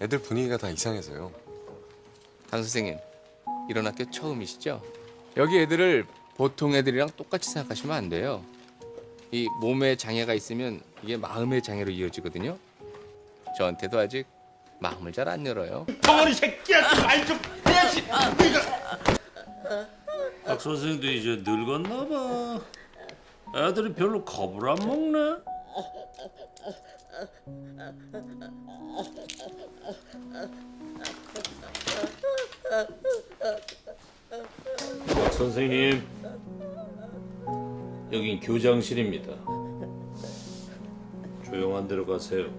애들 분위기가 다 이상해서요. 강 선생님 이런 학교 처음이시죠? 여기 애들을 보통 애들이랑 똑같이 생각하시면 안 돼요. 이 몸에 장애가 있으면 이게 마음의 장애로 이어지거든요. 저한테도 아직 마음을 잘 안 열어요. 덩어리 새끼야 말좀 해야지 박 선생도 이제 늙었나 봐. 애들이 별로 겁을 안 먹네. 박 선생님, 여긴 교장실입니다. 조용한 데로 가세요.